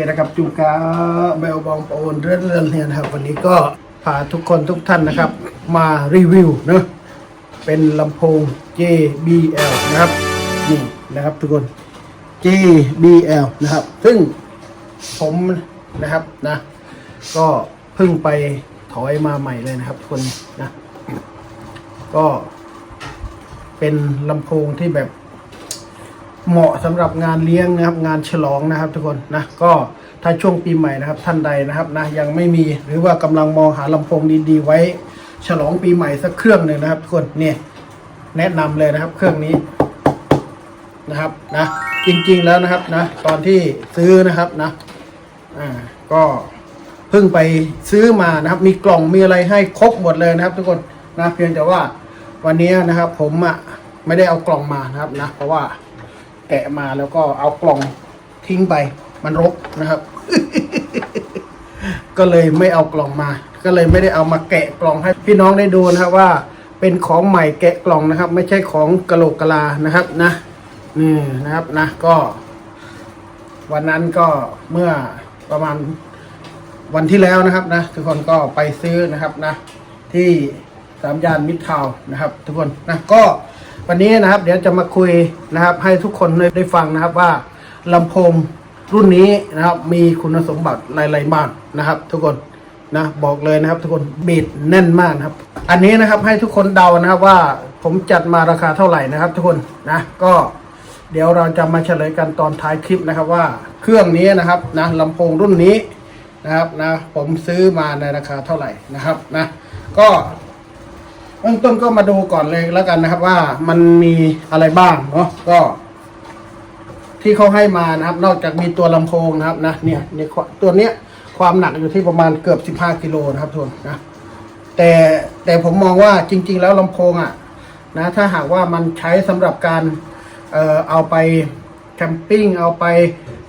คนะครับจูกาเบลบองปอนเรื่องเรื่องเนี่ยนะครับ วันนี้ก็พาทุกคนทุกท่านนะครับ มารีวิวเนะเป็นลำโพง JBL นะครับนี่นะครับทุกคน JBL นะครับ ซึ่งผมนะครับนะ ก็เพิ่งไปถอยมาใหม่เลยนะครับทุกคนนะ ก็เป็นลำโพงที่แบบ เหมาะสำหรับงานเลี้ยงนะครับ งานฉลองนะครับ ทุกคนนะก็ถ้าช่วงปีใหม่นะครับ ท่านใดนะครับนะยังไม่มีหรือว่ากำลังมองหาลำโพงดีๆไว้ ฉลองปีใหม่สักเครื่องหนึ่งนะครับทุกคนเนี่ยแนะนำเลยนะครับเครื่องนี้นะครับนะจริงๆแล้วนะครับนะตอนที่ซื้อนะครับนะอ่าก็เพิ่งไปซื้อมานะครับ มีกล่องมีอะไรให้ครบหมดเลยนะครับ ทุกคนนะเพียงแต่ว่าวันนี้นะครับ ผมอะไม่ได้เอากล่องมานะครับนะเพราะว่า แกะมาแล้วก็เอากล่องทิ้งไป มันรกนะครับ ก็เลยไม่เอากล่องมา ก็เลยไม่ได้เอามาแกะกล่องให้พี่น้องได้ดูนะครับว่าเป็นของใหม่แกะกล่องนะครับ ไม่ใช่ของกะโหลกกะลานะครับนะนี่นะครับนะก็ วันนั้นก็เมื่อประมาณวันที่แล้วนะครับนะ ทุกคนก็ไปซื้อนะครับนะ ที่สามย่านมิตรทาวน์นะครับ ทุกคนนะก็ วันนี้นะครับเดี๋ยวจะมาคุยนะครับให้ทุกคนได้ได้ฟังนะครับว่าลำโพงรุ่นนี้นะครับมีคุณสมบัติอะไรๆบ้างนะครับ ทุกคนนะบอกเลยนะครับ ทุกคนบีดแน่นมากครับ อันนี้นะครับให้ทุกคนเดานะครับว่าผมจัดมาราคาเท่าไหร่นะครับ ทุกคนนะก็เดี๋ยวเราจะมาเฉลยกันตอนท้ายคลิปนะครับว่าเครื่องนี้นะครับนะลำโพงรุ่นนี้นะครับนะผมซื้อมาในราคาเท่าไหร่นะครับนะก็ เบื้องต้นก็มาดูก่อนเลยแล้วกันนะครับ ว่ามันมีอะไรบ้างเนาะก็ ที่เขาให้มานะครับ นอกจากมีตัวลำโพงนะครับนะเนี่ยเนี่ยตัวเนี้ยความหนักอยู่ที่ประมาณเกือบ 15 กิโลนะครับทุกคนนะแต่แต่ผมมองว่าจริง ๆ แล้วลำโพงอะนะถ้าหากว่ามันใช้สำหรับการเอ่อเอาไปแคมปิ้งเอาไป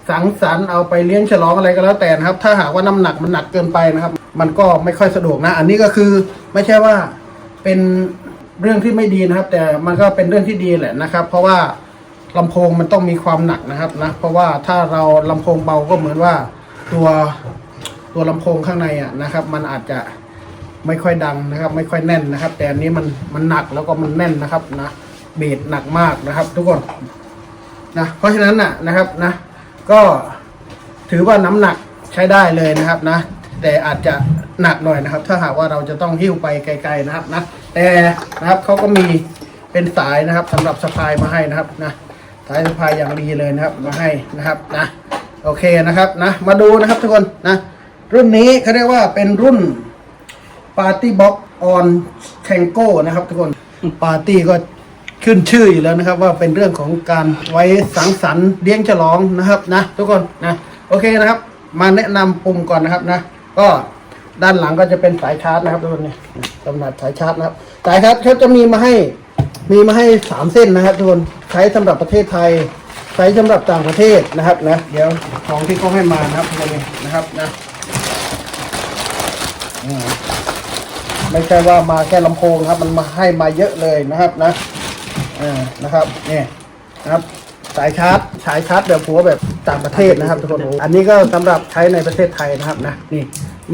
สังสรรค์เอาไปเลี้ยงฉลองอะไรก็แล้วแต่นะครับ ถ้าหากว่าน้ำหนักมันหนักเกินไปนะครับ มันก็ไม่ค่อยสะดวกนะ อันนี้ก็คือไม่ใช่ว่า เป็นเรื่องที่ไม่ดีนะครับ แต่มันก็เป็นเรื่องที่ดีแหละนะครับ เพราะว่าลำโพงมันต้องมีความหนักนะครับนะเพราะว่าถ้าเราลำโพงเบาก็เหมือนว่าตัวตัวลำโพงข้างในอะนะครับ มันอาจจะไม่ค่อยดังนะครับ ไม่ค่อยแน่นนะครับ แต่อันนี้มันมันหนักแล้วก็มันแน่นนะครับนะเบสหนักมากนะครับ ทุกคนนะเพราะฉะนั้นน่ะนะครับนะก็ถือว่าน้ำหนักใช้ได้เลยนะครับนะ แต่อาจจะ หนักหน่อยนะครับ ถ้าหากว่าเราจะต้องหิ้วไปไกล ๆนะครับนะแต่นะครับเขาก็มีเป็นสายนะครับสำหรับสะพายมาให้นะครับนะสายสะพายอย่างดีเลยนะครับมาให้นะครับนะโอเคนะครับนะมาดูนะครับทุกคนนะรุ่นนี้เขาเรียกว่าเป็นรุ่น Party Box on Tango นะครับทุกคนปาร์ตี้ก็ขึ้นชื่ออยู่แล้วนะครับ ว่าเป็นเรื่องของการไว้สังสรรค์เลี้ยงฉลองนะครับนะ ทุกคนนะโอเคนะครับ มาแนะนำปุ่มก่อนนะครับนะ ก็ ด้านหลังก็จะเป็นสายชาร์จนะครับทุกคนเนี่ยกำหนัดสายชาร์จนะครับ สายชาร์จเขาจะมีมาให้มีมาให้สามเส้นนะครับทุกคนใช้สำหรับประเทศไทย ใช้สำหรับต่างประเทศนะครับนะเดี๋ยวของที่เขาให้มานะครับทุกคนนี่นะครับนะไม่ใช่ว่ามาแค่ลำโพงครับ มันมาให้มาเยอะเลยนะครับนะอ่านะครับเนี่ยนะครับสายชาร์จสายชาร์จแบบหัวแบบต่างประเทศนะครับทุกคน อันนี้ก็สำหรับใช้ในประเทศไทยนะครับนะนี่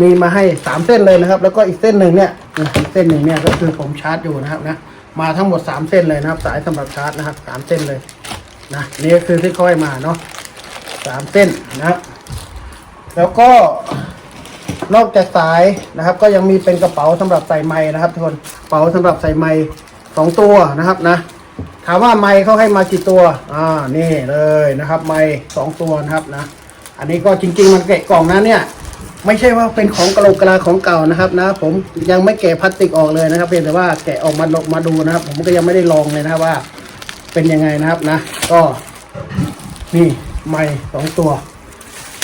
มีมาให้สามเส้นเลยนะครับ แล้วก็อีกเส้นหนึ่งเนี่ยอีกเส้นหนึ่งเนี่ยก็คือผมชาร์จอยู่นะครับนะมาทั้งหมดสามเส้นเลยนะครับ สายสำหรับชาร์จนะครับสามเส้นเลยนะนี่ก็คือที่เขาให้มาเนาะสามเส้นนะครับแล้วก็นอกจากสายนะครับ ก็ยังมีเป็นกระเป๋าสำหรับใส่ไม้นะครับทุกคนกระเป๋าสำหรับใส่ไม้สองตัวนะครับนะ ถามว่าไม้เขาให้มากี่ตัวอ่านี่เลยนะครับ ไม้สองตัวนะครับนะ อันนี้ก็จริง ๆ มันแกะกล่องนะเนี่ย ไม่ใช่ว่าเป็นของกระโหลกกระลาของเก่านะครับนะ ผมยังไม่แกะพลาสติกออกเลยนะครับเพียงแต่ว่าแกะออกมามาดูนะครับ ผมก็ยังไม่ได้ลองเลยนะว่า เป็นยังไงนะครับนะ ก็นี่ไม้สองตัว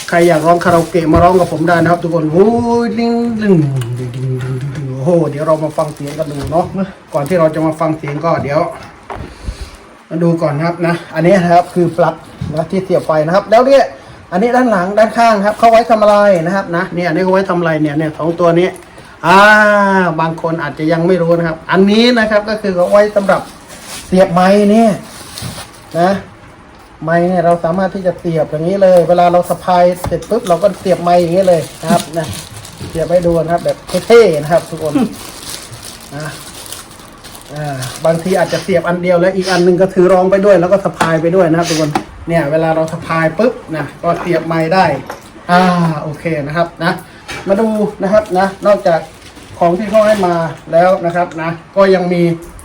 ใครอยากร้องคาราโอเกะมาร้องกับผมได้นะครับ ทุกคนโอ้ยลิงลิงลิงลิงลิงลิงโอ้โหเดี๋ยวเรามาฟังเสียงกันดูเนาะก่อนที่เราจะมาฟังเสียงก็เดี๋ยวมาดูก่อนนะครับนะ อันนี้นะครับคือปลั๊กนะที่เสียบไฟนะครับ แล้วเนี่ย อันนี้ด้านหลังด้านข้างครับเขาไว้ทำอะไรนะครับนะเนี่ยนนี้เขาไว้ทำอะไรเนี่ยเนี่ยสองตัวนี้อ่าบางคนอาจจะยังไม่รู้นะครับ อันนี้นะครับก็คือเขาไว้สำหรับเสียบไม้เนี่ยนะไม้เนี่ยเราสามารถที่จะเสียบอย่างนี้เลย เวลาเราสะพายเสร็จปุ๊บเราก็เสียบไม้อย่างนี้เลยนะครับนะเสียบให้ดูนะครับ แบบเท่ๆนะครับ ทุกคนนะอ่าบางทีอาจจะเสียบอันเดียวแล้วอีกอันหนึงก็ถือรองไปด้วย แล้วก็สะพายไปด้วยนะครับทุกคน เนี่ยเวลาเราสะพายปุ๊บนะก็เสียบไม้ได้อ่าโอเคนะครับนะมาดูนะครับนะนอกจากของที่เขาให้มาแล้วนะครับนะก็ยังมี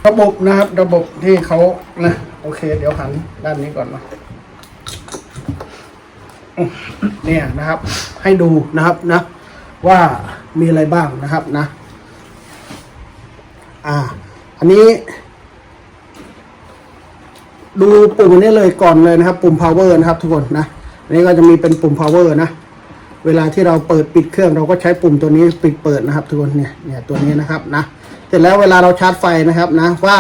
ระบบนะครับระบบที่เขานะโอเค เดี๋ยวหันด้านนี้ก่อนนาะเนี่ยนะครับ ให้ดูนะครับนะว่ามีอะไรบ้างนะครับนะ อ่า อันนี้ ดูปุ่มอันนี้เลยก่อนเลยนะครับ ปุ่ม power นะครับ ทุกคนนะอันนี้ก็จะมีเป็นปุ่ม power นะเวลาที่เราเปิดปิดเครื่องเราก็ใช้ปุ่มตัวนี้ปิดเปิดนะครับ ทุกคนเนี่ยเนี่ยตัวนี้นะครับนะเสร็จแล้วเวลาเราชาร์จไฟนะครับนะว่า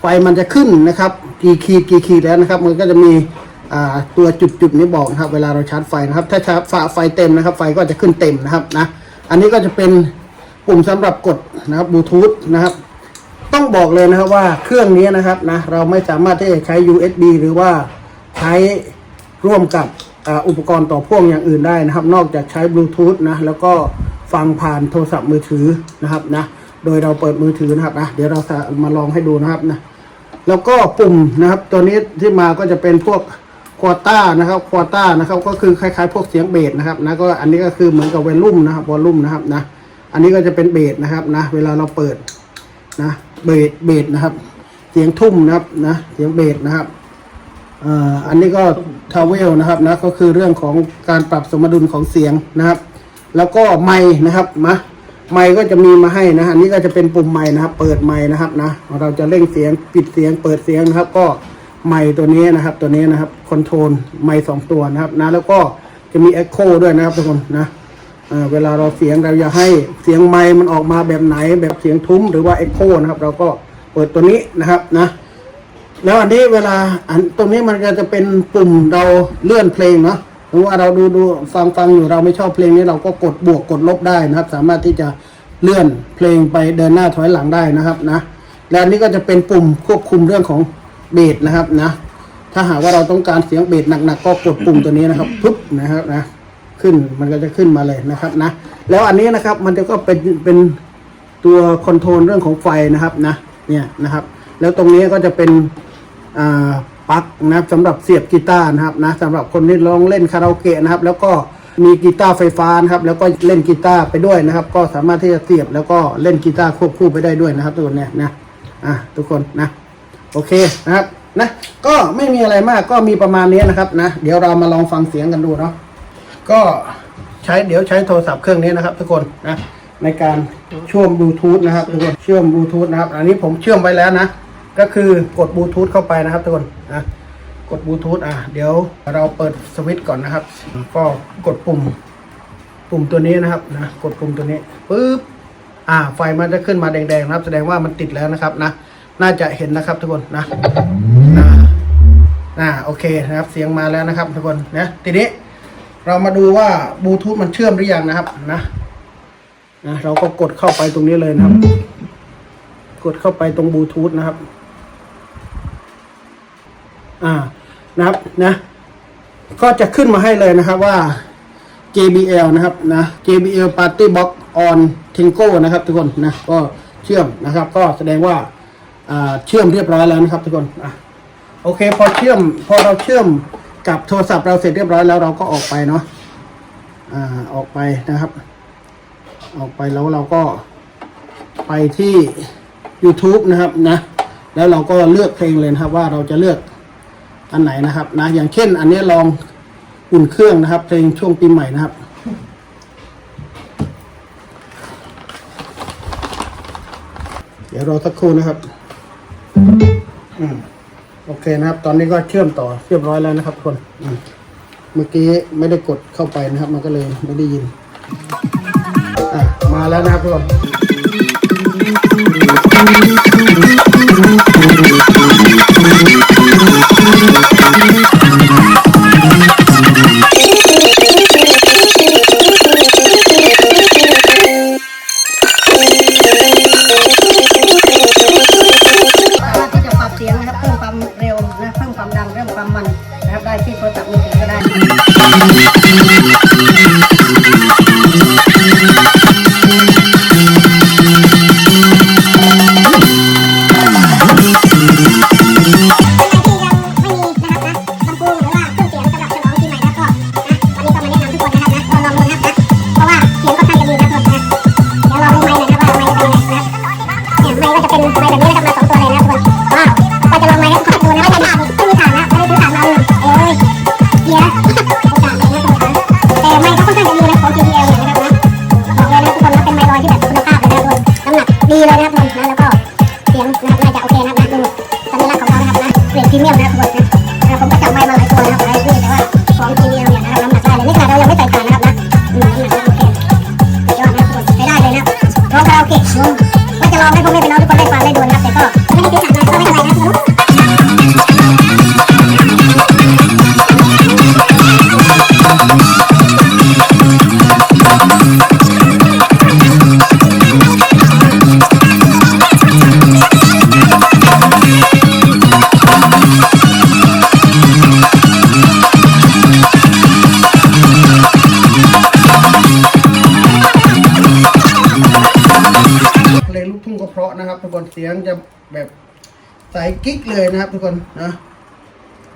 ไฟมันจะขึ้นนะครับ กี่ขีดกี่ขีดแล้วนะครับ มันก็จะมีอ่าตัวจุดจุดๆนี้บอกนะครับ เวลาเราชาร์จไฟนะครับ ถ้าชาร์จไฟเต็มนะครับ ไฟก็จะขึ้นเต็มนะครับนะอันนี้ก็จะเป็นปุ่มสำหรับกดนะครับบลูทูธนะครับ ต้องบอกเลยนะครับว่าเครื่องนี้นะครับนะเราไม่สามารถที่จะใช้ USB หรือว่าใช้ร่วมกับอ,อุปกรณ์ต่อพ่วงอย่างอื่นได้นะครับ นอกจากใช้บลูทูธนะแล้วก็ฟังผ่านโทรศัพท์มือถือนะครับนะโดยเราเปิดมือถือนะครับนะเดี๋ยวเราจะมาลองให้ดูนะครับนะแล้วก็ปุ่มนะครับ ตัวนี้ที่มาก็จะเป็นพวกควอต้านะครับควอต้านะครับ ก็คือคล้ายๆ พวกเสียงเบสนะครับนะก็อันนี้ก็คือเหมือนกับวอลลุ่มนะครับวอลลุ่มนะครับนะอันนี้ก็จะเป็นเบสนะครับนะ เวลาเราเปิดนะ เบสเบสนะครับ เสียงทุ่มนะครับนะเสียงเบสนะครับอ่ออันนี้ก็ทาวเวลนะครับนะก็คือเรื่องของการปรับสมดุลของเสียงนะครับ แล้วก็ไม้นะครับมาไม้ก็จะมีมาให้นะอันนี้ก็จะเป็นปุ่มไม้นะครับ เปิดไม้นะครับนะเราจะเร่งเสียงปิดเสียงเปิดเสียงนะครับ ก็ไม้ตัวนี้นะครับ ตัวนี้นะครับคอนโทรลไม้สองตัวนะครับนะแล้วก็จะมีเอ็กโคด้วยนะครับทุกคนนะ เวลาเราเสียงเราอยากให้เสียงไมค์มันออกมาแบบไหน แบบเสียงทุ้มหรือว่าเอ็กโคนะครับ เราก็เปิดตัวนี้นะครับนะแล้วอันนี้เวลาอันตรงนี้มันก็จะเป็นปุ่มเราเลื่อนเพลงเนาะหรือว่าเราดูดูฟังฟังอยู่เราไม่ชอบเพลงนี้เราก็กดบวกกดลบได้นะครับ สามารถที่จะเลื่อนเพลงไปเดินหน้าถอยหลังได้นะครับนะและอันนี้ก็จะเป็นปุ่มควบคุมเรื่องของเบสนะครับนะถ้าหากว่าเราต้องการเสียงเบสหนักๆก็กดปุ่มตัวนี้นะครับปุ๊บนะครับนะ ขึ้นมันก็จะขึ้นมาเลยนะครับนะแล้วอันนี้นะครับมันจะก็เป็นเป็นตัวคอนโทรลเรื่องของไฟนะครับนะเนี่ยนะครับแล้วตรงนี้ก็จะเป็นอ่าปลั๊กนะครับสำหรับเสียบกีตาร์นะครับนะสำหรับคนที่ร้องเล่นคาราโอเกะนะครับ แล้วก็มีกีตาร์ไฟฟ้านะครับ แล้วก็เล่นกีตาร์ไปด้วยนะครับ ก็สามารถที่จะเสียบแล้วก็เล่นกีตาร์ควบคู่ไปได้ด้วยนะครับทุกคนเนี่ยนะอะทุกคนนะโอเคนะครับนะก็ไม่มีอะไรมากก็มีประมาณนี้นะครับนะเดี๋ยวเรามาลองฟังเสียงกันดูเนาะ ก็ใช้เดี๋ยวใช้โทรศัพท์เครื่องนี้นะครับทุกคนนะในการเชื่อมบลูทูธนะครับทุกคนเชื่อมบลูทูธนะครับ อันนี้ผมเชื่อมไว้แล้วนะ ก็คือกดบลูทูธเข้าไปนะครับทุกคนนะกดบลูทูธอะเดี๋ยวเราเปิดสวิตช์ก่อนนะครับ ก็กดปุ่ม ปุ่มตัวนี้นะครับนะกดปุ่มตัวนี้ปึ๊บอ่าไฟมันจะขึ้นมาแดงๆนะครับ แสดงว่ามันติดแล้วนะครับนะน่าจะเห็นนะครับทุกคนนะอ่าอ่าโอเคนะครับ เสียงมาแล้วนะครับทุกคนนะทีนี้ เรามาดูว่าบลูทูธมันเชื่อมหรือยังนะครับนะนะเราก็กดเข้าไปตรงนี้เลยนะครับ กดเข้าไปตรงบลูทูธนะครับ อ่านะครับนะ ก็จะขึ้นมาให้เลยนะครับว่า JBL นะครับนะ JBL Party Box on Tingo นะครับ ทุกคนนะก็เชื่อมนะครับ ก็แสดงว่าอ่าเชื่อมเรียบร้อยแล้วนะครับ ทุกคนอะโอเค พอเชื่อม พอเราเชื่อม กับโทรศัพท์เราเสร็จเรียบร้อยแล้วเราก็ออกไปเนาะอ่าออกไปนะครับ ออกไปแล้วเราก็ไปที่ YouTube นะครับนะแล้วเราก็เลือกเพลงเลยนะครับ ว่าเราจะเลือกอันไหนนะครับนะอย่างเช่น อันนี้ลองอุ่นเครื่องนะครับ เพลงช่วงปีใหม่นะครับเดี๋ยวรอสักครู่นะครับ อืม โอเคนะครับ ตอนนี้ก็เชื่อมต่อเรียบร้อยแล้วนะครับทุกคนเมื่อกี้ไม่ได้กดเข้าไปนะครับ มันก็เลยไม่ได้ยินมาแล้วนะครับทุกคน ก็ได้ดี จะลองให้พ่อแม่พี่น้องทุกคนได้ฟังได้ดูนะครับแต่ก็ไม่ได้ซื้อถ่านมาก็ไม่ คนเสียงจะแบบใสกิ๊กเลยนะครับ ทุกคนนะ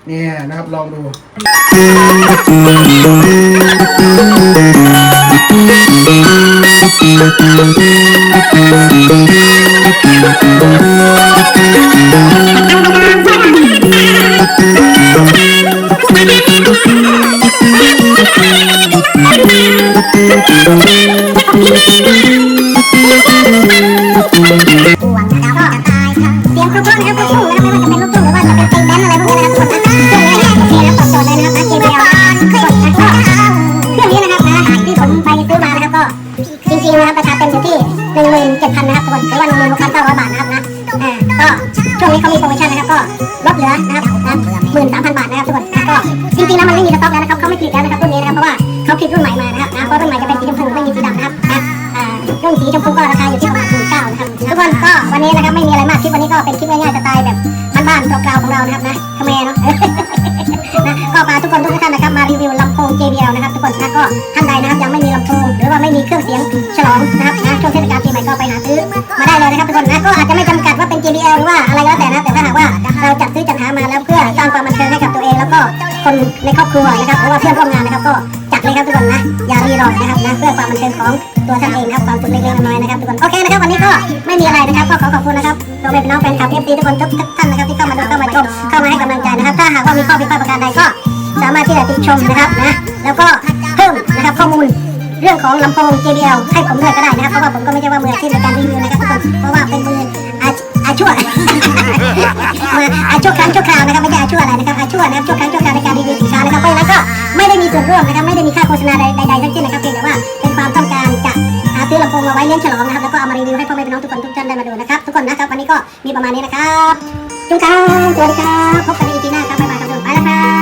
เนี่ยนะครับลองดูห่ว ลดเหลือนะครับหมื่นสามพันบาทนะครับทุกคนก็จริงๆแล้วมันไม่มีสต็อกแล้วนะครับเขาไม่ผลิตแล้วนะครับรุ่นนี้นะครับเพราะว่าเขาผลิตรุ่นใหม่มานะครับนะเพราะรุ่นใหม่จะเป็นสีชมพูไม่มีสีดำนะครับนะอ่ารุ่นสีชมพูก็ราคาอยู่ที่ประมาณหมื่นเก้านะครับทุกคนก็วันนี้นะครับไม่มีอะไรมากคลิปวันนี้ก็เป็นคลิปง่ายๆสไตล์แบบบ้านๆเกลาๆของเรานะครับนะทำไมเนาะนะก็พาทุกคนทุกท่านนะครับมารีวิวลำโพง JBL นะครับทุกคนนะก็ท่านใดนะครับยังไม่มีลำโพงหรือว่าไม่มีเครื่องเสียงฉลองนะครับนะช่วงเทศกาลปีใหม่ก็ไปหาซื้อมาได้เลยนะครับทุกคนนะก็อาจจะไม่จำกัดว่าเป็น JBL หรือว่าอะไรก็แล้วแต่นะแต่ถ้าหากว่า เราจัดซื้อจัดหามาแล้วเพื่อสร้างความบันเทิงให้กับตัวเองแล้วก็คนในครอบครัวนะครับหรือว่าเพื่อนร่วมงานนะครับ ก็จัดเลยครับทุกคนนะอย่ารีรอนะครับนะเพื่อความบันเทิงของตัวท่านเองครับความสุขเล็กๆน้อยๆนะครับทุกคนโอเคนะครับวันนี้ก็ไม่มีอะไรนะครับก็ขอขอบคุณนะครับตัวเป็นน้องแฟนคลับ FC ทุกคนทุกท่านนะครับที่เข้ามาดูเข้ามาชมเข้ามาให้กำลังใจนะครับ ถ้าหากว่ามีข้อผิดพลาดประการใดก็สามารถที่จะติชมนะครับนะแล้วก็เพิ่มนะครับข้อมูลเรื่องของลำโพง JBL ให้ผมด้วยก็ได้นะครับเพราะว่าผมก็ไม่ใช่ว่ามืออาชีพในการรีวิวนะครับทุกคนเพราะว่าเป็นมือ อาอาชั่วมาอาชั่วครั้งชั่วคราวนะครับไม่ใช่อาชั่วอะไรนะครับอาชั่วนะครับชั่วครั้งชั่วคราวในการรีวิวสินค้านะครับเพราะฉะนั้นก็ไม่ได้มีส่วนร่วมนะครับไม่ได้มีค่าโฆษณาใดๆทั้งสิ้นนะครับเพียงแต่ว่าเป็นความต้องการจะหาซื้อลำโพงมาไว้เลี้ยงฉลองนะครับแล้วก็เอามารีวิวให้พ่อแม่พี่น้องทุกคนทุกท่านได้มาดูนะครับทุกคนนะครับวันนี้ก็มีประมาณนี้นะครับจุ๊บครับสวัสดีครับพบกันในอีพีหน้าครับบ๊ายบายครับทุกคนไปแล้วครับ